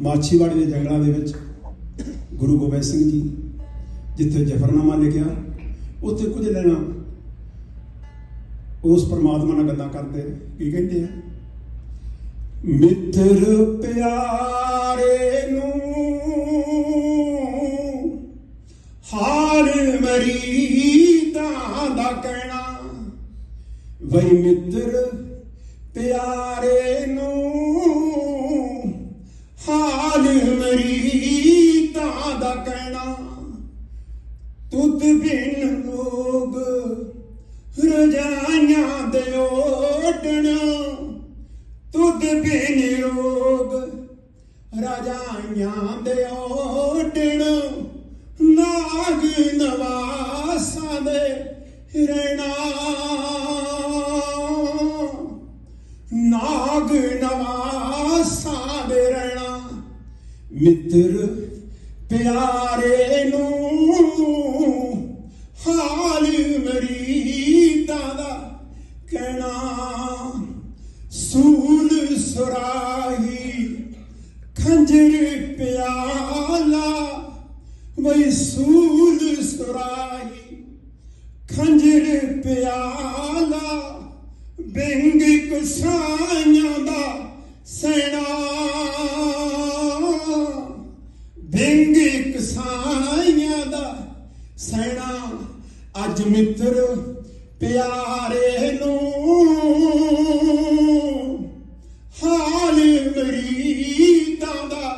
ਮਾਛੀਵਾੜੀ ਦੇ ਜੰਗਲਾਂ ਦੇ ਵਿੱਚ ਗੁਰੂ ਗੋਬਿੰਦ ਸਿੰਘ ਜੀ, ਜਿੱਥੇ ਜਫਰਨਾਮਾ ਲਿਖਿਆ, ਉੱਥੇ ਕੁਝ ਲੈਣਾ ਉਸ ਪਰਮਾਤਮਾ ਨਾਲ ਗੱਲਾਂ ਕਰਦੇ, ਕੀ ਕਹਿੰਦੇ ਆ? ਮਿੱਤਰ ਪਿਆਰੇ ਨੂੰ ਹਾਲ ਮਰੀਦਾਂ ਦਾ ਕਹਿਣਾ, ਵਈ ਮਿੱਤਰ ਪਿਆਰੇ ਨੂੰ ਹਾਲ ਮਰੀਦਾਂ ਦਾ ਕਹਿਣਾ, ਤੁਧ ਬਿਨ ਲੋਗ ਰਜਾਈਆਂ ਦੇ ਓਟਣ, ਤੁਧ ਬਿਨ ਲੋਗ ਰਜਾਈਆਂ ਦੇ ਓਟਣ, ਨਾਗ ਨਵਾਸਾਂ ਦੇ ਰਹਿਣਾ ਨਾਗ ਨਵਾਸਾਂ ਮਿੱਤਰ ਪਿਆਰੇ ਨੂੰ ਹਾਲ ਮਰੀਦਾਂ ਦਾ ਕਹਿਣਾ, ਸੂਲ ਸੁਰਾਹੀ ਖੰਜਰ ਪਿਆਲਾ ਵਈ ਸੂਲ ਸੁਰਾਹੀ ਖੰਜਰ ਪਿਆਲਾ ਬਿੰਗ ਕਸਾਈਆਂ ਦਾ ਸੈਣਾ ਸੈਣਾ ਅੱਜ ਮਿੱਤਰ ਪਿਆਰੇ ਨੂੰ ਹਾਲ ਮਰੀਦਾਂ ਦਾ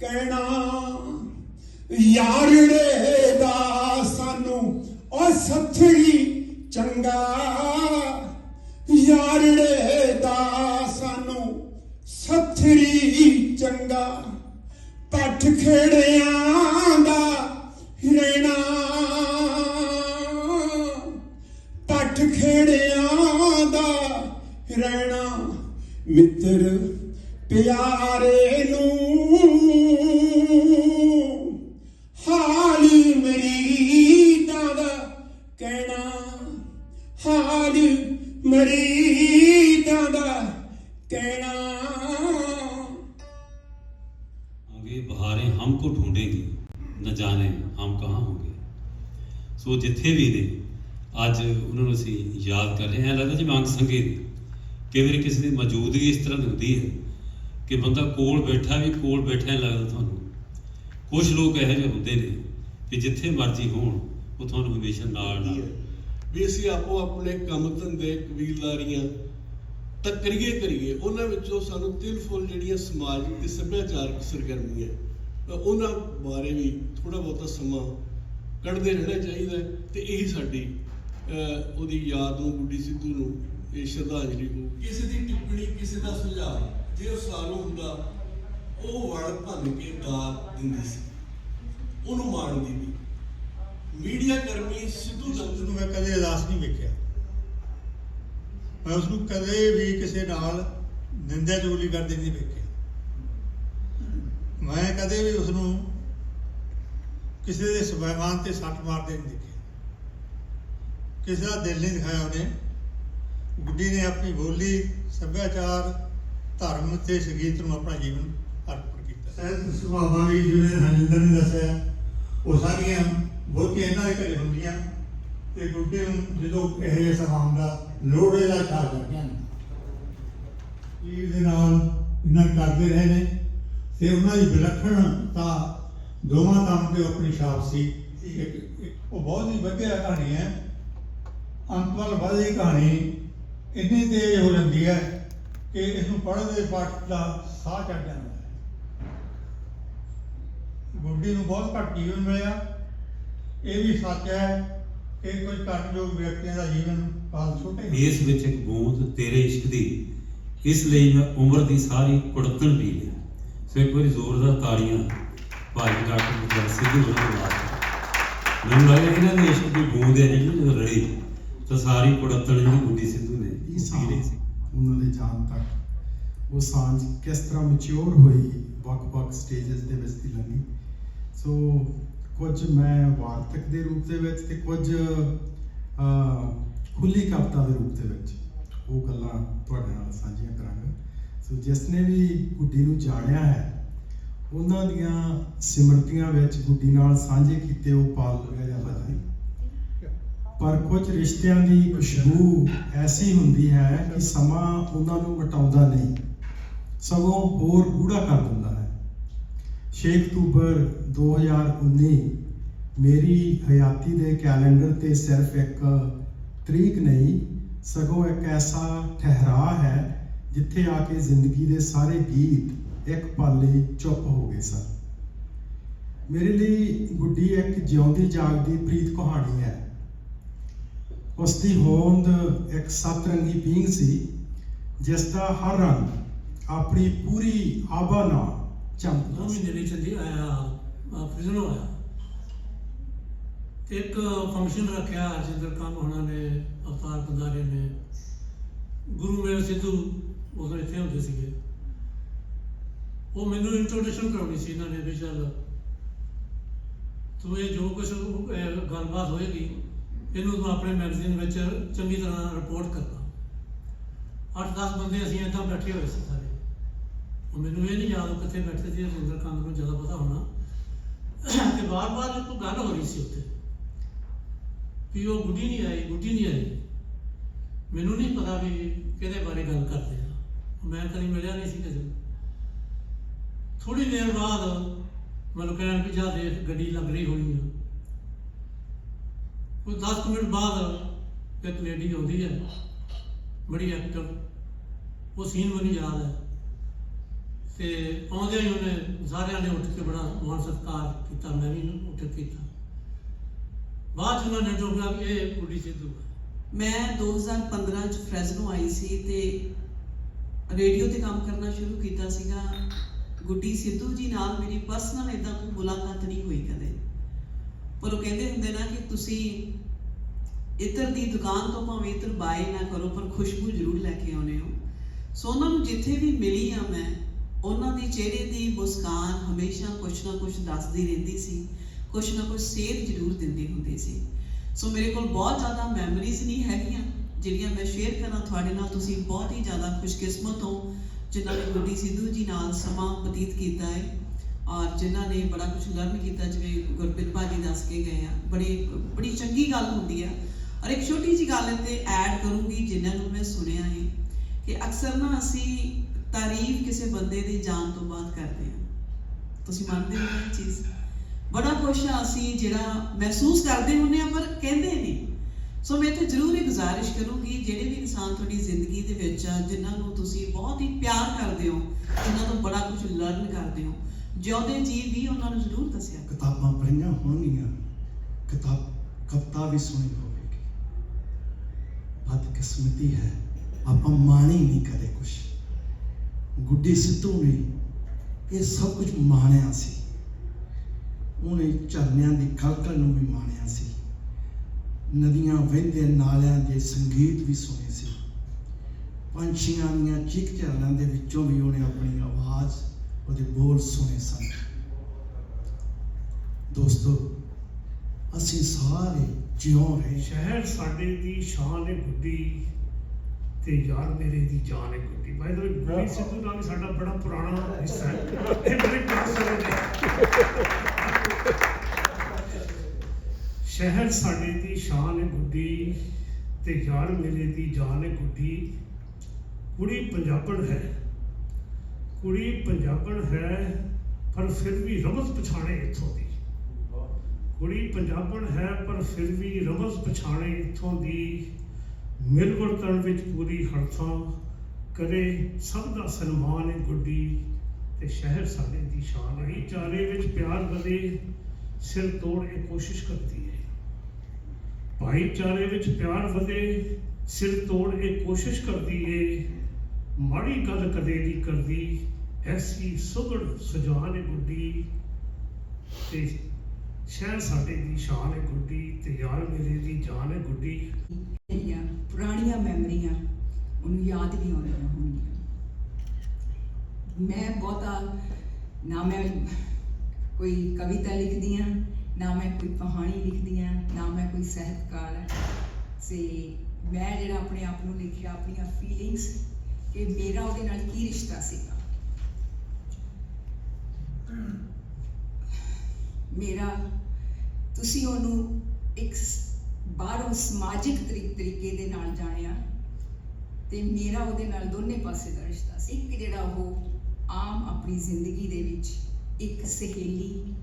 ਕਹਿਣਾ। ਯਾਰੜੇ ਦਾ ਸਾਨੂੰ ਉਹ ਸੱਥਰੀ ਚੰਗਾ। ਯਾਰੜੇ ਦਾ ਸਾਨੂੰ ਸੱਥਰੀ ਚੰਗਾ। ਪੱਠ ਖੇੜਿਆਂ ਕਹਿਣਾ आगे बहारें हमको ढूंढेंगी न जाने हम कहाँ होंगे ਸੋ ਜਿੱਥੇ ਵੀ ਨੇ ਅੱਜ ਉਹਨਾਂ ਨੂੰ ਅਸੀਂ ਯਾਦ ਕਰ ਰਹੇ ਹਾਂ ਐਂ ਲੱਗਦਾ ਜਿਵੇਂ ਅੰਗ ਸੰਗੇ ਨੇ ਕਈ ਵਾਰੀ ਕਿਸੇ ਦੀ ਮੌਜੂਦਗੀ ਇਸ ਤਰ੍ਹਾਂ ਦੀ ਹੁੰਦੀ ਹੈ ਕਿ ਬੰਦਾ ਕੋਲ ਬੈਠਾ ਵੀ ਕੋਲ ਬੈਠਾ ਹੀ ਲੱਗਦਾ ਤੁਹਾਨੂੰ ਕੁਝ ਲੋਕ ਇਹੋ ਜਿਹੇ ਹੁੰਦੇ ਨੇ ਕਿ ਜਿੱਥੇ ਮਰਜ਼ੀ ਹੋਣ ਉਹ ਤੁਹਾਨੂੰ ਹਮੇਸ਼ਾ ਨਾਲ ਨਾਲ ਵੀ ਅਸੀਂ ਆਪੋ ਆਪਣੇ ਕੰਮ ਧੰਦੇ ਕਬੀਲਦਾਰੀਆਂ ਤਾਂ ਕਰੀਏ ਕਰੀਏ। ਉਹਨਾਂ ਵਿੱਚੋਂ ਸਾਨੂੰ ਤਿਲ ਫੁੱਲ ਜਿਹੜੀਆਂ ਸਮਾਜਿਕ ਤੇ ਸੱਭਿਆਚਾਰਕ ਸਰਗਰਮੀਆਂ ਉਹਨਾਂ ਬਾਰੇ ਵੀ ਥੋੜਾ ਬਹੁਤਾ ਸਮਾਂ ਕੱਢਦੇ ਰਹਿਣਾ ਚਾਹੀਦਾ ਹੈ ਤੇ ਇਹੀ ਸਾਡੀ ਉਹਦੀ ਯਾਦ ਨੂੰ ਗੁੱਡੀ ਸਿੱਧੂ ਨੂੰ, ਇਹ ਸ਼ਰਧਾਂਜਲੀ ਹੋ ਕਿਸੇ ਦੀ ਟਿੱਪਣੀ, ਕਿਸੇ ਦਾ ਸੁਝਾਅ ਜੇ ਉਹ ਸਾਲੋਂ ਹੁੰਦਾ, ਉਹ ਵੜ ਭੰਨ ਕੇ ਗਾ ਦਿੰਦੀ ਸੀ। ਉਹਨੂੰ ਮਾਣਦੀ ਵੀ। ਮੀਡੀਆ ਕਰਮੀ ਸਿੱਧੂ ਸਿੱਧੂ ਦੰਦ ਨੂੰ ਮੈਂ ਕਦੇ ਉਦਾਸ ਨਹੀਂ ਵੇਖਿਆ। ਮੈਂ ਉਸ ਨੂੰ ਕਦੇ ਵੀ ਕਿਸੇ ਨਾਲ ਨਿੰਦਿਆ ਚੁਗਲੀ ਕਰਦੇ ਨਹੀਂ ਵੇਖਿਆ ਮੈਂ ਕਦੇ ਵੀ ਉਸ ਨੂੰ ਕਿਸੇ ਦੇ ਸਵੈਮਾਨ ਤੇ ਸੱਟ ਮਾਰਦੇ ਨਹੀਂ ਦੇਖਿਆ ਕਿਸੇ ਦਾ ਦਿਲ ਨਹੀਂ ਦਿਖਾਇਆ ਉਹਨੇ। ਗੁੱਡੀ ਨੇ ਆਪਣੀ ਬੋਲੀ, ਸੱਭਿਆਚਾਰ, ਧਰਮ ਤੇ ਸੰਗੀਤ ਨੂੰ ਆਪਣਾ ਜੀਵਨ ਅਰਪਣ ਕੀਤਾ। ਸਹਿਤ ਸੁਭਾਵਾਂ ਵੀ ਜਿਵੇਂ ਹਰਿੰਦਰ ਨੇ ਦੱਸਿਆ, ਉਹ ਸਾਰੀਆਂ ਬਹੁਤੀਆਂ ਇਹਨਾਂ ਦੇ ਘਰੇ ਹੁੰਦੀਆਂ। ਤੇ ਗੁੱਡੀ ਨੂੰ ਜਦੋਂ ਇਹ ਜਿਹਾ ਸਮਾਂ ਹੁੰਦਾ ਲੋੜੇ ਦਾ ਚਾਹ ਕਰਦੀਆਂ ਨੇ ਇਹ ਦੇ ਨਾਲ ਇਹਨਾਂ ਕਰਦੇ ਰਹੇ ਨੇ ਤੇ ਉਹਨਾਂ ਦੀ ਵਿਲੱਖਣ ਤਾਂ ਦੋਵਾਂ ਕੰਮ ਤੇ ਆਪਣੀ ਛਾਪ ਸੀ। ਇੱਕ ਉਹ ਬਹੁਤ ਹੀ ਵਧੀਆ ਕਹਾਣੀ ਹੈ। ਅੰਤ ਵੱਲ ਵਧਦੀ ਕਹਾਣੀ ਇੰਨੀ ਤੇਜ਼ ਹੋ ਜਾਂਦੀ ਹੈ ਕਿ ਇਸ ਨੂੰ ਪੜ੍ਹਨ ਦੇ ਪਾਠ ਦਾ ਸਾਹ ਚੜ ਜਾਂਦਾ ਹੈ। ਗੁੱਡੀ ਨੂੰ ਬਹੁਤ ਘੱਟ ਜੀਵਨ ਮਿਲਿਆ। ਇਹ ਵੀ ਸੱਚ ਹੈ ਕਿ ਕੁਝ ਕਰਨਯੋਗ ਵਿਅਕਤੀਆਂ ਦਾ ਜੀਵਨ ਕਾਲ ਛੋਟੇ ਹੁੰਦੇ ਇਸ ਵਿੱਚ ਇੱਕ ਬੂੰਦ ਤੇਰੇ ਇਸ਼ਕ ਦੀ। ਇਸ ਲਈ ਮੈਂ ਉਮਰ ਦੀ ਸਾਰੀ ਕੁੜਤਣ ਪੀ ਲਿਆ। ਸੋ ਇੱਕ ਵਾਰੀ ਜ਼ੋਰਦਾਰ ਤਾੜੀਆਂ ਭਾਈ ਡਾਕਟਰ ਮੁਖਰ ਸਿੱਧੂ ਹੋਰਾਂ ਨੂੰ ਵਾਸਤੇ ਮੈਨੂੰ ਲੱਗਦਾ ਇਹਨਾਂ ਦੇ ਇਸ਼ਕ ਦੀ ਬੂੰਦ ਹੈ ਜਿਹੜੀ ਜਦੋਂ ਰੜੀ ਤਾਂ ਸਾਰੀ ਕੁੜਤਣ ਜਿਹੜੀ ਗੁੱਡੀ ਸਿੱਧੂ ਨੇ ਵੀਹ ਪੀ ਸਾਲ ਲਈ ਸੀ। ਉਹਨਾਂ ਦੇ ਜਾਣ ਤੱਕ। ਉਹ ਸਾਂਝ ਕਿਸ ਤਰ੍ਹਾਂ ਮੈਚੁਰ ਹੋਈ ਵੱਖ-ਵੱਖ ਸਟੇजेस ਦੇ ਵਿੱਚ ਦੀ ਲੰਗੀ ਸੋ ਕੁਝ ਮੈਂ ਵਾਰਤਕ ਦੇ ਰੂਪ ਦੇ ਵਿੱਚ ਤੇ ਕੁਝ ਖੁੱਲੀ ਕਵਿਤਾ ਦੇ ਰੂਪ ਦੇ ਵਿੱਚ ਉਹ ਗੱਲਾਂ ਤੁਹਾਡੇ ਨਾਲ ਸਾਂਝੀਆਂ ਕਰਾਂਗਾ। ਸੋ ਜਿਸ ਨੇ ਵੀ ਗੁੱਡੀ ਨੂੰ ਜਾਣਿਆ ਹੈ, ਉਹਨਾਂ ਦੀਆਂ ਸਿਮਰਤੀਆਂ ਵਿੱਚ ਗੁੱਡੀ ਨਾਲ ਸਾਂਝੇ ਕੀਤੇ ਉਹ ਪਾਲ ਲਗਾਇਆ ਜਾਂਦਾ ਨਹੀਂ। ਪਰ ਕੁਝ ਰਿਸ਼ਤਿਆਂ ਦੀ ਖੁਸ਼ਬੂ ਐਸੀ ਹੁੰਦੀ ਹੈ ਕਿ ਸਮਾਂ ਉਹਨਾਂ ਨੂੰ ਮਟਾਉਂਦਾ ਨਹੀਂ। ਸਗੋਂ ਹੋਰ ਗੂੜਾ ਕਰ ਦਿੰਦਾ ਹੈ। 6 ਅਕਤੂਬਰ 2019 ਮੇਰੀ ਹਯਾਤੀ ਦੇ ਕੈਲੰਡਰ ਤੇ ਸਿਰਫ ਇੱਕ ਤਰੀਕ ਨਹੀਂ, ਸਗੋਂ ਇੱਕ ਐਸਾ ਠਹਿਰਾ ਹੈ ਜਿੱਥੇ ਆ ਕੇ ਜ਼ਿੰਦਗੀ ਦੇ ਸਾਰੇ ਗੀਤ ਇੱਕ ਪਲ ਲਈ ਚੁੱਪ ਹੋ ਗਏ ਸਨ। ਮੇਰੇ ਲਈ ਗੁੱਡੀ ਇੱਕ ਜਿਉਂਦੀ ਜਾਗਦੀ ਪ੍ਰੀਤ ਕਹਾਣੀ ਹੈ। ਉਸ ਦੀ ਹੋਂਦ ਇੱਕ ਸਤਰੰਗੀ ਬੀਂਗ ਸੀ, ਜਿਸ ਦਾ ਹਰ ਰੰਗ ਆਪਣੀ ਪੂਰੀ ਆਭਾ ਨਾਲ ਚਮਕਦਾ ਦੋ ਮਹੀਨੇ ਲਈ ਚੱਲੀ ਆਇਆ ਪ੍ਰਿਜ਼ਨ ਹੋਇਆ। ਇੱਕ ਫੰਕਸ਼ਨ ਰੱਖਿਆ ਜਿੰਦਰ ਕੰਮ ਹੋਣਾ ਨੇ, ਅਵਤਾਰ ਬੰਦਾਰੇ ਨੇ। ਗੁਰੂ ਮੇਰ ਸਿੱਧੂ ਉਦੋਂ ਇੱਥੇ ਹੁੰਦੇ ਸੀਗੇ। ਉਹ ਮੈਨੂੰ ਇੰਟਰੋਡਕਸ਼ਨ ਕਰਾਉਣੀ ਸੀ ਇਹਨਾਂ ਨੇ ਵੀ ਚੱਲ ਤੂੰ ਇਹ ਜੋ ਕੁਝ ਗੱਲਬਾਤ ਹੋਏਗੀ, ਇਹਨੂੰ ਤੂੰ ਆਪਣੇ ਮੈਗਜ਼ੀਨ ਵਿੱਚ ਚੰਗੀ ਤਰ੍ਹਾਂ ਰਿਪੋਰਟ ਕਰਨਾ। 8-10 ਬੰਦੇ ਅਸੀਂ ਏਦਾਂ ਬੈਠੇ ਹੋਏ ਸੀ ਸਾਰੇ। ਮੈਨੂੰ ਇਹ ਨਹੀਂ ਯਾਦ ਉਹ ਕਿੱਥੇ ਬੈਠੇ ਸੀ ਰਜਿੰਦਰ ਕੰਗ ਨੂੰ ਜ਼ਿਆਦਾ ਪਤਾ ਹੋਣਾ। ਤੇ ਵਾਰ ਵਾਰ ਇੱਕ ਗੱਲ ਹੋ ਰਹੀ ਸੀ ਉੱਥੇ, ਵੀ ਉਹ ਗੁੱਡੀ ਨਹੀਂ ਆਈ, ਗੁੱਡੀ ਨਹੀਂ ਆਈ। ਮੈਨੂੰ ਨਹੀਂ ਪਤਾ ਵੀ ਕਿਹਦੇ ਬਾਰੇ ਗੱਲ ਕਰਦੇ ਆ। ਮੈਂ ਕਦੀ ਮਿਲਿਆ ਨਹੀਂ ਸੀ ਕਿਸੇ ਨੂੰ ਥੋੜੀ ਦੇਰ ਬਾਅਦ ਮੈਨੂੰ ਕਹਿਣ ਵੀ ਜਾ ਦੇਖ, ਗੱਡੀ ਲੱਗ ਰਹੀ ਹੋਣੀ ਆ। ਕੋਈ 10 ਮਿੰਟ ਬਾਅਦ ਇੱਕ ਲੇਡੀ ਆਉਂਦੀ ਹੈ, ਬੜੀ ਐਕਟਿਵ ਉਹ ਸੀਨ ਮੈਨੂੰ ਯਾਦ ਹੈ। ਤੇ ਆਉਂਦਿਆਂ ਹੀ ਉਹਨੇ ਸਾਰਿਆਂ ਨੇ ਉੱਠ ਕੇ ਬੜਾ ਮਾਣ ਸਤਿਕਾਰ ਕੀਤਾ, ਮੈਂ ਵੀ ਉੱਠ ਕੇ ਕੀਤਾ। ਬਾਅਦ 'ਚ ਉਹਨਾਂ ਨੇ ਟੋਕਿਆ ਕਿ ਇਹ ਕੁੜੀ ਸਿੱਧੂ ਹੈ ਮੈਂ 2015 ਚ ਫ੍ਰੈਜ਼ਨੋ ਆਈ ਸੀ ਤੇ ਰੇਡੀਓ ਤੇ ਕੰਮ ਕਰਨਾ ਸ਼ੁਰੂ ਕੀਤਾ ਸੀਗਾ। ਗੁੱਡੀ ਸਿੱਧੂ ਜੀ ਨਾਲ ਮੇਰੀ ਪਰਸਨਲ ਇਦਾਂ ਕੋਈ ਮੁਲਾਕਾਤ ਨਹੀਂ ਹੋਈ ਕਦੇ। ਪਰ ਉਹ ਕਹਿੰਦੇ ਹੁੰਦੇ ਨਾ ਕਿ ਤੁਸੀਂ ਇਤਰ ਦੀ ਦੁਕਾਨ ਤੋਂ ਭਾਵੇਂ ਇਤਰ ਬਾਏ ਨਾ ਕਰੋ, ਪਰ ਖੁਸ਼ਬੂ ਜ਼ਰੂਰ ਲੈ ਕੇ ਆਉਨੇ ਹੋ। ਸੋ ਉਹਨਾਂ ਨੂੰ ਜਿੱਥੇ ਵੀ ਮਿਲੀ ਆ ਮੈਂ ਉਹਨਾਂ ਦੀ ਚਿਹਰੇ ਦੀ ਮੁਸਕਾਨ ਹਮੇਸ਼ਾ ਕੁਛ ਨਾ ਕੁਛ ਦੱਸਦੀ ਰਹਿੰਦੀ ਸੀ, ਕੁਛ ਨਾ ਕੁਛ ਸੇਧ ਜ਼ਰੂਰ ਦਿੰਦੀ ਹੁੰਦੀ ਸੀ। ਸੋ ਮੇਰੇ ਕੋਲ ਬਹੁਤ ਜ਼ਿਆਦਾ ਮੈਮਰੀਜ਼ ਨਹੀਂ ਹੈਗੀਆਂ, ਜਿਹੜੀਆਂ ਮੈਂ ਸ਼ੇਅਰ ਕਰਾਂ ਤੁਹਾਡੇ ਨਾਲ, ਤੁਸੀਂ ਬਹੁਤ ਹੀ ਜ਼ਿਆਦਾ ਖੁਸ਼ਕਿਸਮਤ ਹੋ, ਜਿਨ੍ਹਾਂ ਨੇ ਗੁੱਡੀ ਸਿੱਧੂ ਜੀ ਨਾਲ ਸਮਾਂ ਬਤੀਤ ਕੀਤਾ ਹੈ ਔਰ ਜਿਨ੍ਹਾਂ ਨੇ ਬੜਾ ਕੁਝ ਲਰਨ ਕੀਤਾ, ਜਿਵੇਂ ਗੁਰਪ੍ਰੀਤ ਭਾਜੀ ਦੱਸ ਕੇ ਗਏ ਆ। ਬੜੇ, ਬੜੀ ਚੰਗੀ ਗੱਲ ਹੁੰਦੀ ਆ। ਔਰ ਇੱਕ ਛੋਟੀ ਜੀ ਗੱਲ ਇੱਥੇ ਐਡ ਕਰੂੰਗੀ, ਜਿਨ੍ਹਾਂ ਨੂੰ ਮੈਂ ਸੁਣਿਆ ਹੈ ਕਿ ਅਕਸਰ ਨਾ ਅਸੀਂ ਤਾਰੀਫ ਕਿਸੇ ਬੰਦੇ ਦੀ ਜਾਨ ਤੋਂ ਬਾਅਦ ਕਰਦੇ ਹਾਂ। ਤੁਸੀਂ ਮੰਨਦੇ ਹੋ ਇਹ ਚੀਜ਼? ਬੜਾ ਕੁਛ ਅਸੀਂ ਜਿਹੜਾ ਮਹਿਸੂਸ ਕਰਦੇ ਹੁੰਦੇ ਆ ਪਰ ਕਹਿੰਦੇ ਨਹੀਂ। ਸੋ ਮੈਂ ਤੇ ਜ਼ਰੂਰ ਇਹ ਗੁਜ਼ਾਰਿਸ਼ ਕਰੂੰਗੀ, ਜਿਹੜੇ ਵੀ ਇਨਸਾਨ ਤੁਹਾਡੀ ਜ਼ਿੰਦਗੀ ਦੇ ਵਿੱਚ ਆ, ਜਿਨ੍ਹਾਂ ਨੂੰ ਤੁਸੀਂ ਬਹੁਤ ਹੀ ਪਿਆਰ ਕਰਦੇ ਹੋ, ਜਿਨ੍ਹਾਂ ਤੋਂ ਬੜਾ ਕੁਝ ਲਰਨ ਕਰਦੇ ਹੋ, ਜਿਉਂਦੇ ਜੀ ਵੀ ਉਹਨਾਂ ਨੂੰ ਜ਼ਰੂਰ ਦੱਸਿਆ ਕਿਤਾਬਾਂ ਪੜ੍ਹੀਆਂ ਹੋਣਗੀਆਂ, ਕਿਤਾਬ, ਕਵਿਤਾ ਵੀ ਸੁਣੀ ਹੋਵੇਗੀ। ਬਦਕਿਸਮਤੀ ਹੈ, ਆਪਾਂ ਮਾਣੀ ਨਹੀਂ ਕਦੇ ਕੁਛ। ਗੁੱਡੀ ਸਿੱਧੂ ਨੇ ਇਹ ਸਭ ਕੁਝ ਮਾਣਿਆ ਸੀ। ਉਹਨੇ ਝਰਨਿਆਂ ਦੀ ਕਲਕਲ ਨੂੰ ਵੀ ਮਾਣਿਆ ਸੀ। ਨਦੀਆਂ ਵਹਿੰਦੇ ਨਾਲਿਆਂ ਦੇ ਸੰਗੀਤ ਵੀ ਸੁਣੇ ਸੀ। ਪੰਛੀਆਂ ਦੀਆਂ ਚੀਕ ਚਿਹਾੜਾਂ ਦੇ ਵਿੱਚੋਂ ਵੀ ਉਹਨੇ ਆਪਣੀ ਆਵਾਜ਼, ਉਹਦੇ ਬੋਲ ਸੁਣੇ ਸਨ। ਦੋਸਤੋ, ਅਸੀਂ ਸਾਰੇ ਜਿਉਂ ਰਹੇ। ਸ਼ਹਿਰ ਸਾਡੇ ਦੀ ਸ਼ਾਨ ਹੈ ਗੁੱਡੀ। ਤੇ ਯਾਰ ਮੇਰੇ ਦੀ ਜਾਨ ਹੈ ਗੁੱਡੀ ਬਾਈ ਦਾ ਗੁੱਡੀ ਸਿੱਧੂ ਨਾਲ ਵੀ ਸਾਡਾ ਬੜਾ ਪੁਰਾਣਾ ਹਿੱਸਾ ਹੈ। ਇਹ ਬੜੇ ਕਾਸਰੇ ਨੇ ਸ਼ਹਿਰ ਸਾਡੇ ਦੀ ਸ਼ਾਨ ਹੈ ਗੁੱਡੀ ਤੇ ਯਾਰ ਮੇਰੇ ਦੀ ਜਾਨ ਹੈ ਗੁੱਡੀ ਕੁੜੀ ਪੰਜਾਬਣ ਹੈ। ਕੁੜੀ ਪੰਜਾਬਣ ਹੈ ਪਰ ਫਿਰ ਵੀ ਰਮਜ਼ ਪਛਾਣੇ ਇੱਥੋਂ ਦੀ। ਕੁੜੀ ਪੰਜਾਬਣ ਹੈ ਪਰ ਫਿਰ ਵੀ ਰਮਜ਼ ਪਛਾਣੇ ਇੱਥੋਂ ਦੀ। ਮਿਲ ਵਰਤਣ ਵਿੱਚ ਪੂਰੀ ਹੜਥਾਂ ਕਰੇ, ਸਭ ਦਾ ਸਨਮਾਨ ਹੈ ਗੁੱਡੀ ਤੇ ਸ਼ਹਿਰ ਸਾਡੇ ਦੀ ਸ਼ਾਨ ਹੈ ਚਾਰੇ ਵਿੱਚ ਪਿਆਰ ਵਧੇ, ਸਿਰ ਤੋੜ ਇਹ ਕੋਸ਼ਿਸ਼ ਕਰਦੀ ਹੈ ਭਾਈਚਾਰੇ ਵਿੱਚ ਪਿਆਰ ਵਧੇ, ਸਿਰ ਤੋੜ ਇਹ ਕੋਸ਼ਿਸ਼ ਕਰਦੀ ਏ। ਮਾੜੀ ਗੱਲ ਕਦੇ ਨਹੀਂ ਕਰਦੀ, ਐਸੀ ਸੁਗੜ ਸੁਜਾਨ ਹੈ ਗੁੱਡੀ ਤੇ ਸ਼ਹਿਰ ਸਾਡੇ ਦੀ ਸ਼ਾਨ ਹੈ ਗੁੱਡੀ ਤੇ ਯਾਰ ਮੇਰੇ ਦੀ ਜਾਨ ਹੈ ਗੁੱਡੀ। ਜਿਹੜੀਆਂ ਪੁਰਾਣੀਆਂ ਮੈਮਰੀਆਂ, ਉਹਨੂੰ ਯਾਦ ਵੀ ਆਉਂਦੀਆਂ ਹੋਣਗੀਆਂ। ਮੈਂ ਬਹੁਤਾ, ਨਾ ਮੈਂ ਕੋਈ ਕਵਿਤਾ ਲਿਖਦੀ ਹਾਂ, ਨਾ ਮੈਂ ਕੋਈ ਕਹਾਣੀ ਲਿਖਦੀ ਹਾਂ, ਨਾ ਮੈਂ ਕੋਈ ਸਾਹਿਤਕਾਰ ਹਾਂ। ਤੇ ਮੈਂ ਜਿਹੜਾ ਆਪਣੇ ਆਪ ਨੂੰ ਲਿਖਿਆ, ਆਪਣੀਆਂ ਫੀਲਿੰਗਸ ਕਿ ਮੇਰਾ ਉਹਦੇ ਨਾਲ ਕੀ ਰਿਸ਼ਤਾ ਸੀਗਾ? ਮੇਰਾ, ਤੁਸੀਂ ਉਹਨੂੰ ਇੱਕ ਬਾਹਰੋਂ ਸਮਾਜਿਕ ਤਰੀ- ਤਰੀਕੇ ਦੇ ਨਾਲ ਜਾਣਿਆ ਤੇ ਮੇਰਾ ਉਹਦੇ ਨਾਲ ਦੋਨੇ ਪਾਸੇ ਦਾ ਰਿਸ਼ਤਾ ਸੀ। ਇੱਕ ਜਿਹੜਾ ਉਹ ਆਮ ਆਪਣੀ ਜ਼ਿੰਦਗੀ ਦੇ ਵਿੱਚ ਇੱਕ ਸਹੇਲੀ,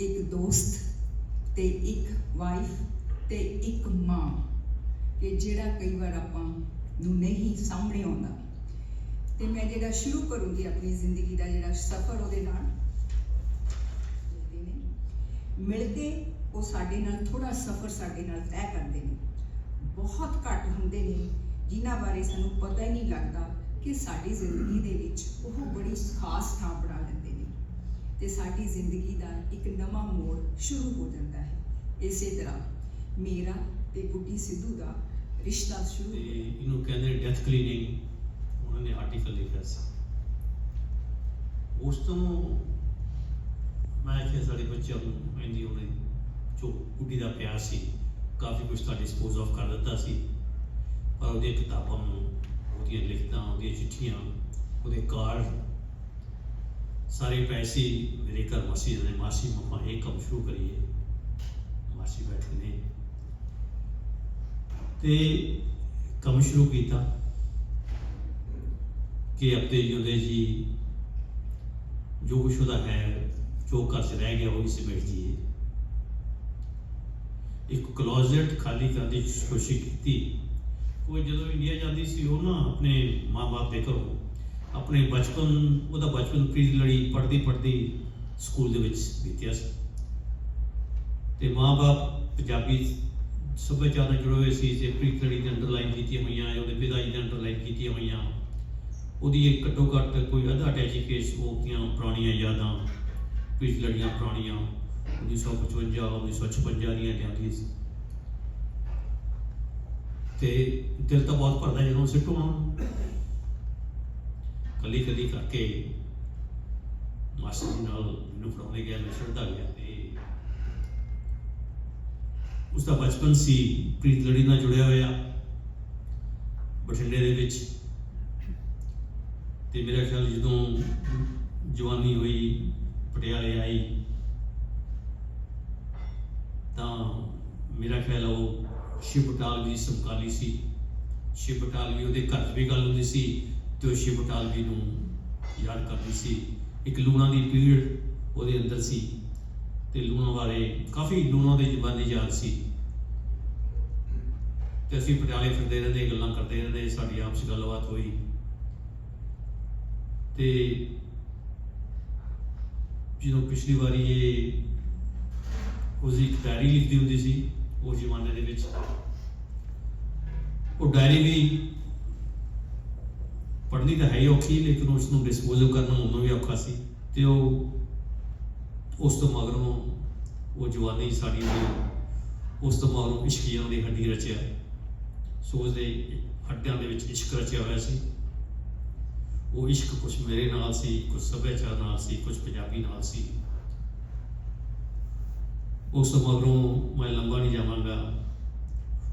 ਇੱਕ ਦੋਸਤ ਤੇ ਇੱਕ ਵਾਈਫ ਤੇ ਇੱਕ ਮਾਂ ਕਿ ਜਿਹੜਾ ਕਈ ਵਾਰ ਆਪਾਂ ਨੂੰ ਨਹੀਂ ਸਾਹਮਣੇ ਆਉਂਦਾ। ਤੇ ਮੈਂ ਜਿਹੜਾ ਸ਼ੁਰੂ ਕਰੂੰਗੀ ਆਪਣੀ ਜ਼ਿੰਦਗੀ ਦਾ ਜਿਹੜਾ ਸਫ਼ਰ ਉਹਦੇ ਨਾਲ, ਮਿਲ ਕੇ ਉਹ ਸਾਡੇ ਨਾਲ ਥੋੜਾ ਸਫ਼ਰ ਸਾਡੇ ਨਾਲ ਤੈਅ ਕਰਦੇ ਨੇ। ਬਹੁਤ ਘੱਟ ਹੁੰਦੇ ਨੇ ਜਿਨ੍ਹਾਂ ਬਾਰੇ ਸਾਨੂੰ ਪਤਾ ਹੀ ਨਹੀਂ ਲੱਗਦਾ ਕਿ ਸਾਡੀ ਜ਼ਿੰਦਗੀ ਦੇ ਵਿੱਚ ਉਹ ਬੜੀ ਖਾਸ ਥਾਂ ਬਣਾ ਲੈਂਦੇ ਨੇ। ਤੇ ਸਾਡੀ ਜ਼ਿੰਦਗੀ ਦਾ ਇੱਕ ਨਵਾਂ ਮੋੜ ਸ਼ੁਰੂ ਹੋ ਜਾਂਦਾ ਹੈ। ਇਸੇ ਤਰ੍ਹਾਂ ਮੇਰਾ ਤੇ ਗੁੱਡੀ ਸਿੱਧੂ ਦਾ ਰਿਸ਼ਤਾ ਸ਼ੁਰੂ ਤੇ ਇਹਨੂੰ ਕਹਿੰਦੇ ਡੈਥ ਕਲੀਨਿੰਗ ਉਹਨਾਂ ਨੇ ਆਰਟੀਕਲ ਲਿਖਿਆ ਸੀ। ਉਸ ਤੋਂ ਮੈਂ ਕਿਹਾ ਸਾਡੇ ਬੱਚਿਆਂ ਨੂੰ ਇੰਨੀ ਉਹਨੇ ਜੋ ਕੁੜੀ ਦਾ ਪਿਆਰ ਸੀ, ਕਾਫੀ ਕੁਝ ਤਾਂ ਡਿਸਪੋਜ਼ ਆਫ ਕਰ ਦਿੱਤਾ ਸੀ। ਪਰ ਉਹਦੀਆਂ ਕਿਤਾਬਾਂ ਨੂੰ, ਉਹਦੀਆਂ ਲਿਖਤਾਂ, ਉਹਦੀਆਂ ਚਿੱਠੀਆਂ, ਉਹਦੇ ਕਾਰਡ, ਸਾਰੇ ਪੈਸੇ ਮੇਰੇ ਘਰ ਮਾਸੀ ਨੇ, ਮਾਸੀ ਮੰਮਾ, ਇਹ ਕੰਮ ਸ਼ੁਰੂ ਕਰੀਏ। ਮਾਸੀ ਬੈਠੇ ਨੇ। ਤੇ ਕੰਮ ਸ਼ੁਰੂ ਕੀਤਾ। ਕਿ ਆਪਣੇ ਜਿਉਂਦੇ ਜੀ, ਜੋ ਕੁਛ ਉਹਦਾ ਹੈ, ਜੋ ਘਰ 'ਚ ਰਹਿ ਗਿਆ, ਉਹ ਹੀ ਸਮੇਟ ਜੀਏ ਇੱਕ ਕਲੋਜ਼ਟ ਖਾਲੀ ਕਰਨ ਦੀ ਕੋਸ਼ਿਸ਼ ਕੀਤੀ। ਉਹ ਜਦੋਂ ਇੰਡੀਆ ਜਾਂਦੀ ਸੀ, ਉਹ ਨਾ ਆਪਣੇ ਮਾਂ-ਬਾਪ ਦੇ ਘਰੋਂ ਆਪਣੇ ਬਚਪਨ, ਉਹਦਾ ਬਚਪਨ ਪ੍ਰੀਤ ਲੜੀ, ਪੜ੍ਹਦੀ ਪੜ੍ਹਦੀ ਸਕੂਲ ਦੇ ਵਿੱਚ ਬੀਤਿਆ ਸੀ। ਤੇ ਮਾਂ-ਬਾਪ ਪੰਜਾਬੀ ਸੱਭਿਆਚਾਰ ਨਾਲ ਜੁੜੇ ਹੋਏ ਸੀ ਤੇ ਪ੍ਰੀਤ ਲੜੀ ਦੇ ਅੰਡਰਲਾਈਨ ਕੀਤੀਆਂ ਹੋਈਆਂ, ਉਹਦੇ ਪਿਤਾ ਜੀ ਦੇ ਅੰਡਰਲਾਈਨ ਕੀਤੀਆਂ ਹੋਈਆਂ। ਉਹਦੀ ਇੱਕ ਘੱਟੋ ਘੱਟ ਕੋਈ ਅੱਧਾ ਅਟੈਚੀ ਕੇਸ ਉਹ ਦੀਆਂ ਪੁਰਾਣੀਆਂ ਯਾਦਾਂ, ਪ੍ਰੀਤ ਲੜੀਆਂ ਪੁਰਾਣੀਆਂ। 1955 1956 ਦੀਆਂ ਜਾਂਦੀਆਂ ਸੀ ਤੇ ਦਿਲ ਤਾਂ ਬਹੁਤ ਭਰਦਾ ਜਦੋਂ ਸਿੱਟੂ ਨਾ ਕੱਲੀ ਕੱਲੀ ਕਰਕੇ ਮਾਸਟਰ ਜੀ ਨਾਲ ਮੈਨੂੰ ਫੜਾਉਣੇ ਗਿਆ ਮੈਂ ਛੱਡਦਾ ਗਿਆ ਤੇ ਉਸ ਦਾ ਬਚਪਨ ਸੀ ਪ੍ਰੀਤ ਲੜੀ ਨਾਲ ਜੁੜਿਆ ਹੋਇਆ ਬਠਿੰਡੇ ਦੇ ਵਿੱਚ ਤੇ ਮੇਰਾ ਖਿਆਲ ਜਦੋਂ ਜਵਾਨੀ ਹੋਈ ਪਟਿਆਲੇ ਆਈ ਤਾਂ ਮੇਰਾ ਖਿਆਲ ਉਹ ਸ਼ਿਵ ਬਟਾਲਵੀ ਦੀ ਸਮਕਾਲੀ ਸੀ। ਸ਼ਿਵ ਬਟਾਲਵੀ ਉਹਦੇ ਘਰ 'ਚ ਵੀ ਗੱਲ ਹੁੰਦੀ ਸੀ ਤੇ ਉਹ ਸ਼ਿਵ ਬਟਾਲਵੀ ਨੂੰ ਯਾਦ ਕਰਦੀ ਸੀ। ਇੱਕ ਲੂਣਾ ਦੀ ਪੀੜ ਉਹਦੇ ਅੰਦਰ ਸੀ ਤੇ ਲੂਣਾ ਬਾਰੇ ਕਾਫੀ ਲੂਣਾ ਦੇ ਜ਼ਬਾਨੀ ਯਾਦ ਸੀ। ਤੇ ਅਸੀਂ ਪਟਿਆਲੇ ਫਿਰਦੇ ਰਹਿੰਦੇ, ਗੱਲਾਂ ਕਰਦੇ ਰਹਿੰਦੇ, ਸਾਡੀ ਆਪਸ 'ਚ ਗੱਲਬਾਤ ਹੋਈ। ਤੇ ਜਦੋਂ ਪਿਛਲੀ ਵਾਰੀ ਇਹ ਉਸਦੀ ਇੱਕ ਡਾਇਰੀ ਲਿਖਦੀ ਹੁੰਦੀ ਸੀ ਉਸ ਜ਼ਮਾਨੇ ਦੇ ਵਿੱਚ। ਉਹ ਡਾਇਰੀ ਵੀ ਪੜ੍ਹਨੀ ਤਾਂ ਹੈ ਹੀ ਔਖੀ, ਲੇਕਿਨ ਉਸ ਨੂੰ ਡਿਸਪੋਜ਼ਲ ਕਰਨਾ ਉਦੋਂ ਵੀ ਔਖਾ ਸੀ ਤੇ ਉਹ ਉਸ ਤੋਂ ਮਗਰੋਂ ਉਹ ਜਵਾਨੀ ਸਾਡੀ ਦੀ ਉਸ ਤੋਂ ਮਗਰੋਂ ਇਸ਼ਕੀਆਂ ਦੀ ਹੱਡੀ ਰਚਿਆ। ਸੋ ਉਸਦੇ ਹੱਡਾਂ ਦੇ ਵਿੱਚ ਇਸ਼ਕ ਰਚਿਆ ਹੋਇਆ ਸੀ। ਉਹ ਇਸ਼ਕ ਕੁਝ ਮੇਰੇ ਨਾਲ ਸੀ ਕੁਝ ਸੱਭਿਆਚਾਰ ਨਾਲ ਸੀ ਕੁਝ ਪੰਜਾਬੀ ਨਾਲ ਸੀ। ਉਸ ਤੋਂ ਮਗਰੋਂ ਮੈਂ ਲੰਬਾ ਨਹੀਂ ਜਾਵਾਂਗਾ।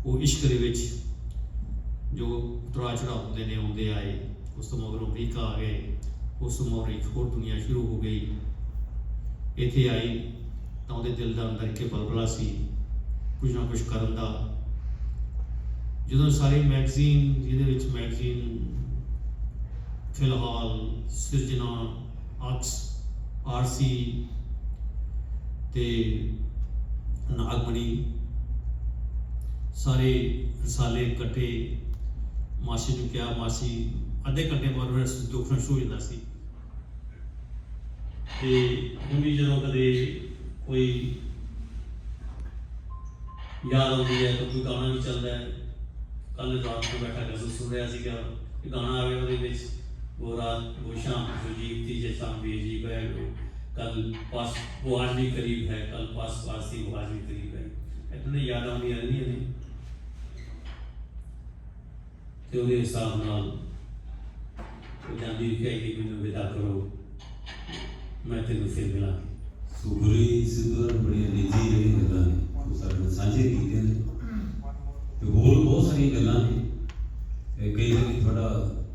ਉਹ ਇਸ਼ਕ ਦੇ ਵਿੱਚ ਜੋ ਤਰਾ ਚੜਾ ਹੁੰਦੇ ਨੇ, ਆਉਂਦੇ ਆਏ, ਉਸ ਤੋਂ ਮਗਰੋਂ ਅਮਰੀਕਾ ਆ ਗਏ, ਉਸ ਤੋਂ ਮਗਰੋਂ ਇੱਕ ਹੋਰ ਦੁਨੀਆ ਸ਼ੁਰੂ ਹੋ ਗਈ। ਇੱਥੇ ਆਈ ਤਾਂ ਉਹਦੇ ਦਿਲ ਦਾ ਅੰਦਰ ਇੱਕ ਬਲਬਲਾ ਸੀ, ਕੁਝ ਨਾ ਕੁਝ ਕਰਨ ਦਾ। ਜਦੋਂ ਸਾਰੀ ਮੈਗਜ਼ੀਨ, ਜਿਹਦੇ ਵਿੱਚ ਮੈਗਜ਼ੀਨ, ਫਿਲਹਾਲ, ਸਿਰਜਣਾ ਅਕਸ ਆਰਸੀ ਤੇ ਨਾਗਮਣੀ ਸਾਰੇ ਰਸਾਲੇ ਕੱਟੇ ਮਾਸੀ ਨੂੰ ਕਿਹਾ, ਮਾਸੀ, ਅੱਧੇ ਘੰਟੇ ਬਾਅਦ ਮੇਰਾ ਦੁੱਖਣ ਸ਼ੁਰੂ ਹੋ ਜਾਂਦਾ ਸੀ। ਤੇ ਮੰਮੀ ਜਦੋਂ ਕਦੇ ਕੋਈ ਯਾਦ ਆਉਂਦੀ ਹੈ ਤਾਂ ਕੋਈ ਗਾਣਾ ਵੀ ਚੱਲਦਾ ਹੈ ਕੱਲ ਰਾਤ ਨੂੰ ਬੈਠਾ ਕੇ ਸੁਣ ਰਿਹਾ ਸੀਗਾ ਕਿ ਗਾਣਾ ਗਿਆ ਉਹਦੇ ਵਿੱਚ ਉਹ ਰਾਤ ਉਹ ਸ਼ਾਮ ਸੁਜੀਤ ਦੀ ਜੇ ਸ਼ਾਮ ਵੀ ਅਜੀਬ ਹੈ कल पास वो आज भी करीब है कल पास पारसी वो आज भी करीब है इतने याद आनी आनी है ਤੇ ਉਹਦੇ ਹਿਸਾਬ ਨਾਲ ਉਹ ਜਾਂਦੀ ਕਹੇਗੀ ਮੈਨੂੰ ਵਿਦਾ ਕਰੋ ਮੈਂ ਤੈਨੂੰ ਫਿਰ ਮਿਲਾਂਗੀ ਸੁਭਰੀ ਸਿੱਧਰ ਬੜੀ ਨਿੱਜੀ ਜਿਹੜੀ ਗੱਲਾਂ ਨੇ ਉਹ ਸਾਡੇ ਨਾਲ ਸਾਂਝੇ ਕੀਤੇ ਨੇ ਤੇ ਹੋਰ ਬਹੁਤ ਸਾਰੀਆਂ ਗੱਲਾਂ ਨੇ ਕਈ ਵਾਰੀ ਤੁਹਾਡਾ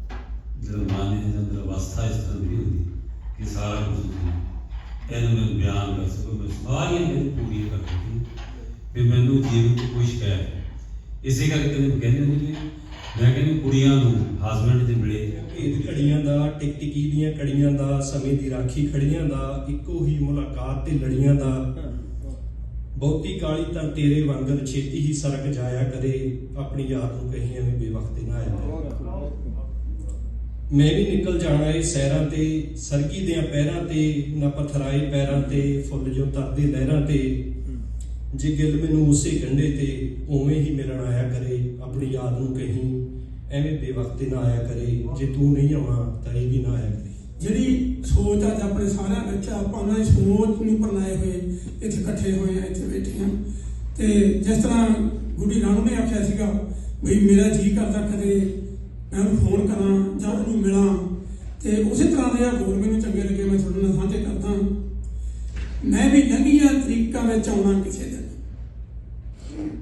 ਜਿਹੜਾ ਮਨ ਹੈ ਜਾਂ ਅੰਦਰ ਅਵਸਥਾ ਇਸ ਤਰ੍ਹਾਂ ਦੀ ਹੁੰਦੀ ਕਿ ਸਾਰਾ ਕੁਝ ਇਹਨੂੰ ਮੈਂ ਬਿਆਨ ਕਰ ਸਕੋ ਮੈਂ ਸਾਰੀਆਂ ਮੇਰੀ ਪੂਰੀ ਕਰ ਦਿੱਤੀ ਵੀ ਮੈਨੂੰ ਜੀਵਨ ਚ ਕੋਈ ਸ਼ਿਕਾਇਤ ਨਹੀਂ। ਇਸੇ ਕਰਕੇ ਕਦੇ ਕਹਿੰਦੇ ਨਹੀਂ ਕਿ ਮੈਂ ਕਹਿੰਦੀ ਕੁੜੀਆਂ ਨੂੰ ਹਸਬੰਡ ਦੇ ਮਿਲੇ। ਭੇਦ ਘੜੀਆਂ ਦਾ, ਟਿਕ ਦੀਆਂ ਕੜੀਆਂ ਦਾ, ਸਮੇਂ ਦੀ ਰਾਖੀ ਖੜੀਆਂ ਦਾ, ਇੱਕੋ ਹੀ ਮੁਲਾਕਾਤ ਤੇ ਲੜੀਆਂ ਦਾ। ਬਹੁਤੀ ਕਾਲੀ ਤਾਂ ਤੇਰੇ ਵਾਂਗਰ ਛੇਤੀ ਹੀ ਸਰਕ ਜਾਇਆ ਕਰੇ, ਆਪਣੀ ਯਾਦ ਨੂੰ ਕਹੀਂ ਐਵੇਂ ਬੇਵਕਤੇ ਨਾ ਆਇਆ ਮੈਂ ਵੀ ਨਿਕਲ ਜਾਣਾ ਏ ਸੈਰਾਂ ਤੇ, ਸਰਗੀ ਦਿਆਂ ਪੈਰਾਂ ਤੇ, ਨਾ ਪਥਰਾਏ ਪੈਰਾਂ ਤੇ, ਫੁੱਲ ਜੋ ਤਰਦੇ ਲਹਿਰਾਂ ਤੇ। ਜੇ ਗਿੱਲ ਮੈਨੂੰ ਉਸੇ ਕੰਢੇ ਤੇ, ਉਵੇਂ ਹੀ ਮਿਲਣ ਆਇਆ ਕਰੇ, ਆਪਣੀ ਯਾਦ ਨੂੰ ਕਹੀਂ, ਐਵੇਂ ਬੇਵਕਤੇ ਨਾ ਆਇਆ ਕਰੇ, ਜੇ ਤੂੰ ਨਹੀਂ ਆਉਣਾ, ਤਾਂ ਇਹ ਵੀ ਨਾ ਆਇਆ ਕਰੇ। ਜਿਹੜੀ ਸੋਚ ਅੱਜ ਆਪਣੇ ਸਾਰਿਆਂ ਵਿੱਚ ਆਪਾਂ ਉਹਨਾਂ ਦੀ ਸੋਚ ਨੂੰ ਪਰਨਾਏ ਹੋਏ, ਇੱਥੇ ਇਕੱਠੇ ਹੋਏ ਆ, ਇੱਥੇ ਬੈਠੇ ਆ। ਤੇ ਜਿਸ ਤਰ੍ਹਾਂ ਗੁੱਡੀ ਰਾਣੂ ਨੇ ਆਖਿਆ ਸੀਗਾ ਵੀ ਮੇਰਾ ਜੀ ਕਰਦਾ ਕਦੇ ਮੈਂ ਉਹਨੂੰ ਫੋਨ ਕਰਾਂ, ਜਾਂ ਉਹਨੂੰ ਮਿਲਾਂ। ਤੇ ਉਸੇ ਤਰ੍ਹਾਂ ਦੇ ਹੋਰ ਮੈਨੂੰ ਚੰਗੇ ਲੱਗੇ, ਮੈਂ ਤੁਹਾਡੇ ਨਾਲ ਸਾਂਝੇ ਕਰਦਾ। ਮੈਂ ਵੀ ਲੰਘੀਆਂ ਤਰੀਕਾਂ ਵਿੱਚ ਆਉਣਾ ਕਿਸੇ ਦਿਨ।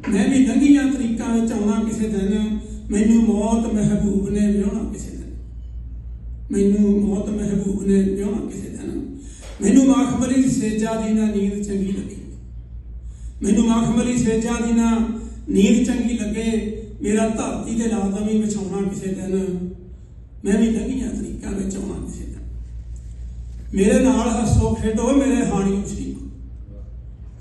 ਮੈਂ ਵੀ ਲੰਘੀਆਂ ਤਰੀਕਾਂ ਵਿੱਚ ਆਉਣਾ ਕਿਸੇ ਦਿਨ। ਮੈਨੂੰ ਮੌਤ ਮਹਿਬੂਬ ਨੇ ਵਿਆਹਣਾ ਕਿਸੇ ਦਿਨ। ਮੈਨੂੰ ਮੌਤ ਮਹਿਬੂਬ ਨੇ ਵਿਆਹਣਾ ਕਿਸੇ ਦਿਨ। ਮੈਨੂੰ ਮਾਖਮਲੀ ਦੀ ਸੇਜਾ ਦੀ ਨਾ ਨੀਂਦ ਚੰਗੀ ਲੱਗੀ। ਮੈਨੂੰ ਮਾਖਮਲੀ ਸੇਜਾ ਦੀ ਨਾ ਨੀਂਦ ਚੰਗੀ ਲੱਗੇ। ਮੇਰਾ ਧਰਤੀ ਤੇ ਲਾਜ਼ਮੀ ਵਿਛਾਉਣਾ ਕਿਸੇ ਦਿਨ। ਮੈਂ ਵੀ ਲੰਘੀਆਂ ਤਰੀਕਾਂ ਵਿੱਚ ਆਉਣਾ ਕਿਸੇ ਦਿਨ। ਮੇਰੇ ਨਾਲ ਹੱਸੋ ਖੇਡੋ, ਮੇਰੇ ਹਾਣੀਓ ਸ਼ਰੀਕੋ।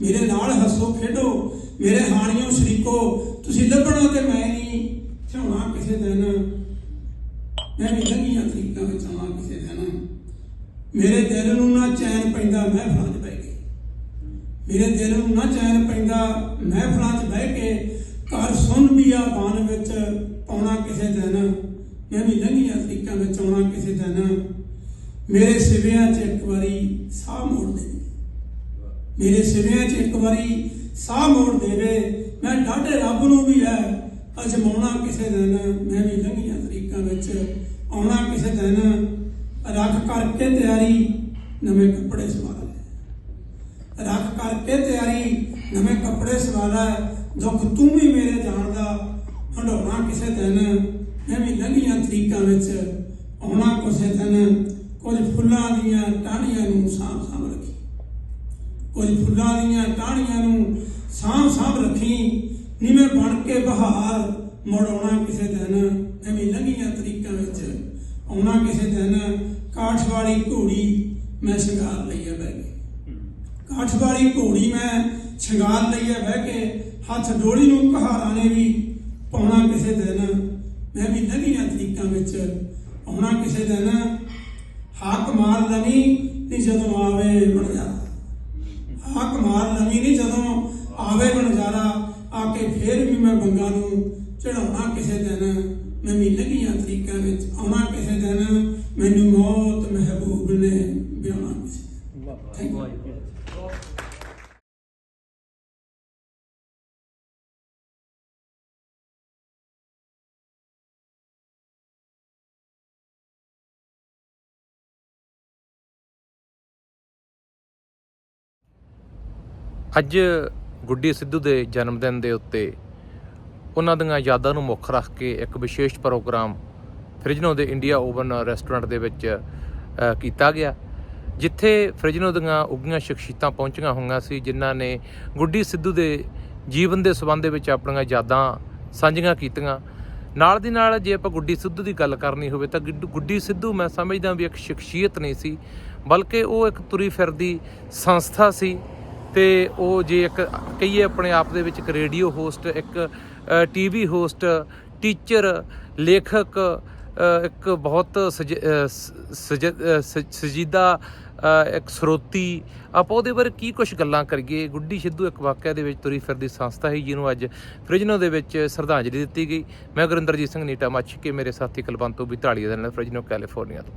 ਮੇਰੇ ਨਾਲ ਹੱਸੋ ਖੇਡੋ, ਮੇਰੇ ਹਾਣੀਓ ਸ਼ਰੀਕੋ। ਤੁਸੀਂ ਲੱਭਣਾ ਤੇ ਮੈਂ ਨਹੀਂ ਛਾਉਣਾ ਕਿਸੇ ਦਿਨ। ਮੈਂ ਵੀ ਲੰਘੀਆਂ ਤਰੀਕਾਂ ਵਿੱਚ ਆਉਣਾ ਕਿਸੇ ਦਿਨ। ਮੇਰੇ ਦਿਲ ਨੂੰ ਨਾ ਚੈਨ ਪੈਂਦਾ ਮੈਂ ਫਲਾਂਜ ਬਹਿ ਕੇ। ਮੇਰੇ ਦਿਲ ਨੂੰ ਨਾ ਚੈਨ ਪੈਂਦਾ ਮੈਂ ਫਲਾਂਜ ਬਹਿ ਕੇ ਘਰ ਸੁਣ ਵੀ ਆ ਬਾਣ ਵਿੱਚ, ਪਾਉਣਾ ਕਿਸੇ ਦਿਨ। ਮੈਂ ਵੀ ਲੰਘੀਆਂ ਤਰੀਕਾਂ ਵਿੱਚ ਆਉਣਾ ਕਿਸੇ ਦਿਨ। ਮੇਰੇ ਸਿਵਿਆਂ 'ਚ ਇੱਕ ਵਾਰੀ ਸਾਹ ਮੋੜ ਦੇਵੇ। ਮੇਰੇ ਸਿਵਿਆਂ 'ਚ ਇੱਕ ਵਾਰੀ ਸਾਹ ਮੋੜ ਦੇਵੇ। ਮੈਂ ਡਾਢੇ ਰੱਬ ਨੂੰ ਵੀ ਹੈ, ਅਜਮਾਉਣਾ ਕਿਸੇ ਦਿਨ। ਮੈਂ ਵੀ ਲੰਘੀਆਂ ਤਰੀਕਾਂ ਵਿੱਚ ਆਉਣਾ ਕਿਸੇ ਦਿਨ। ਰੱਖ ਕਰਕੇ ਤਿਆਰੀ, ਨਵੇਂ ਕੱਪੜੇ ਸਵਾ ਲੈ ਰੱਖ ਕਰਕੇ ਤਿਆਰੀ, ਨਵੇਂ ਕੱਪੜੇ ਸਵਾ ਲੈ ਦੁੱਖ ਤੂੰ ਵੀ ਮੇਰੇ ਜਾਣ ਦਾ ਹੰਡਾਉਣਾ ਕਿਸੇ ਦਿਨ ਮੈਂ ਵੀ ਲੰਘੀਆਂ ਤਰੀਕਾਂ ਵਿੱਚ ਆਉਣਾ ਕਿਸੇ ਦਿਨ ਕੁਝ ਫੁੱਲਾਂ ਦੀਆਂ ਟਾਹਣੀਆਂ ਨੂੰ ਸਾਂਭ ਸਾਂਭ ਰੱਖੀ। ਕੁਝ ਫੁੱਲਾਂ ਦੀਆਂ ਟਾਹਣੀਆਂ ਨੂੰ ਸਾਂਭ ਸਾਂਭ ਰੱਖੀ ਨੀ ਮੈਂ ਬਣ ਕੇ ਬਹਾਰ ਮੁੜ ਆਉਣਾ ਕਿਸੇ ਦਿਨ ਮੈਂ ਵੀ ਲੰਘੀਆਂ ਤਰੀਕਾਂ ਵਿੱਚ ਆਉਣਾ ਕਿਸੇ ਦਿਨ ਕਾਠ ਵਾਲੀ ਘੋੜੀ ਮੈਂ ਸ਼ਿੰਗਾਰ ਲਈ ਹੈ ਬਹਿ ਕੇ। ਕਾਠ ਵਾਲੀ ਘੋੜੀ ਮੈਂ ਸ਼ਿੰਗਾਰ ਲਈ ਹੈ ਬਹਿ ਕੇ ਹੱਥ ਡੋਲੀ ਨੂੰ ਕਹਾਰਾਂ ਨੇ ਵੀ ਪਾਉਣਾ ਕਿਸੇ ਦਿਨ। ਮੈਂ ਵੀ ਲੰਘੀਆਂ ਤਰੀਕਾਂ ਵਿੱਚ ਆਉਣਾ ਕਿਸੇ ਦਿਨ। ਹਾਕ ਮਾਰ ਲਵੀ ਨੀ ਜਦੋਂ ਆਵੇ ਬਣਿਆ ਹਾਕ ਮਾਰ ਲਵੀ ਨੀ ਜਦੋਂ ਆਵੇ ਬਣਜਾਰਾ ਆ ਕੇ ਫੇਰ ਵੀ ਮੈਂ ਬੰਗਾ ਨੂੰ ਚੜਾਉਣਾ ਕਿਸੇ ਦਿਨ। ਮੈਂ ਵੀ ਲੰਘੀਆਂ ਤਰੀਕਾਂ ਵਿੱਚ ਆਉਣਾ ਕਿਸੇ ਦਿਨ। ਮੈਨੂੰ ਮੌਤ ਮਹਿਬੂਬ ਨੇ ਵਿਆਹਣਾ ਕਿਸੇ ਥੈਂਕ ਯੂ ਅੱਜ ਗੁੱਡੀ ਸਿੱਧੂ ਦੇ ਜਨਮ ਦਿਨ ਦੇ ਉੱਤੇ ਉਹਨਾਂ ਦੀਆਂ ਯਾਦਾਂ ਨੂੰ ਮੁੱਖ ਰੱਖ ਕੇ ਇੱਕ ਵਿਸ਼ੇਸ਼ ਪ੍ਰੋਗਰਾਮ ਫ੍ਰਿਜਨੋ ਦੇ ਇੰਡੀਆ ਓਵਨ ਰੈਸਟੋਰੈਂਟ ਦੇ ਵਿੱਚ ਕੀਤਾ ਗਿਆ, ਜਿੱਥੇ ਫ੍ਰਿਜਨੋ ਦੀਆਂ ਉੱਗੀਆਂ ਸ਼ਖਸੀਅਤਾਂ ਪਹੁੰਚੀਆਂ ਹੋਈਆਂ ਸੀ, ਜਿਨ੍ਹਾਂ ਨੇ ਗੁੱਡੀ ਸਿੱਧੂ ਦੇ ਜੀਵਨ ਦੇ ਸਬੰਧ ਦੇ ਵਿੱਚ ਆਪਣੀਆਂ ਯਾਦਾਂ ਸਾਂਝੀਆਂ ਕੀਤੀਆਂ। ਨਾਲ ਦੀ ਨਾਲ ਜੇ ਆਪਾਂ ਗੁੱਡੀ ਸਿੱਧੂ ਦੀ ਗੱਲ ਕਰਨੀ ਹੋਵੇ ਤਾਂ ਗਿੱਡ- ਗੁੱਡੀ ਸਿੱਧੂ ਮੈਂ ਸਮਝਦਾ ਵੀ ਇੱਕ ਸ਼ਖਸੀਅਤ ਨਹੀਂ ਸੀ, ਬਲਕਿ ਉਹ ਇੱਕ ਤੁਰੀ ਫਿਰਦੀ ਸੰਸਥਾ ਸੀ ਤੇ ਉਹ ਜੇ ਇੱਕ ਕਹੀਏ ਆਪਣੇ ਆਪ ਦੇ ਵਿੱਚ ਇੱਕ ਰੇਡੀਓ ਹੋਸਟ ਇੱਕ ਟੀਵੀ ਹੋਸਟ ਟੀਚਰ ਲੇਖਕ ਇੱਕ ਬਹੁਤ ਸਜ- ਸਜ- ਸ- ਸਜੀਦਾ ਇੱਕ ਸਰੋਤੀ। ਆਪਾਂ ਉਹਦੇ ਬਾਰੇ ਕੀ ਕੁਝ ਗੱਲਾਂ ਕਰੀਏ? ਗੁੱਡੀ ਸਿੱਧੂ ਇੱਕ ਵਾਕਿਆ ਦੇ ਵਿੱਚ ਤੁਰੀ ਫਿਰਦੀ ਸੰਸਥਾ ਹੈ ਜਿਹਨੂੰ ਅੱਜ ਫ੍ਰਿਜਨੋ ਦੇ ਵਿੱਚ ਸ਼ਰਧਾਂਜਲੀ ਦਿੱਤੀ ਗਈ। ਮੈਂ ਗੁਰਿੰਦਰਜੀਤ ਸਿੰਘ ਨੀਟਾ, ਮੱਛ ਕੇ ਮੇਰੇ ਸਾਥੀ ਕਲਵੰਤੋ ਬਿਤਾਲੀਆ ਦੇ ਨਾਲ ਫ੍ਰਿਜਨੋ, ਕੈਲੀਫੋਰਨੀਆ ਤੋਂ।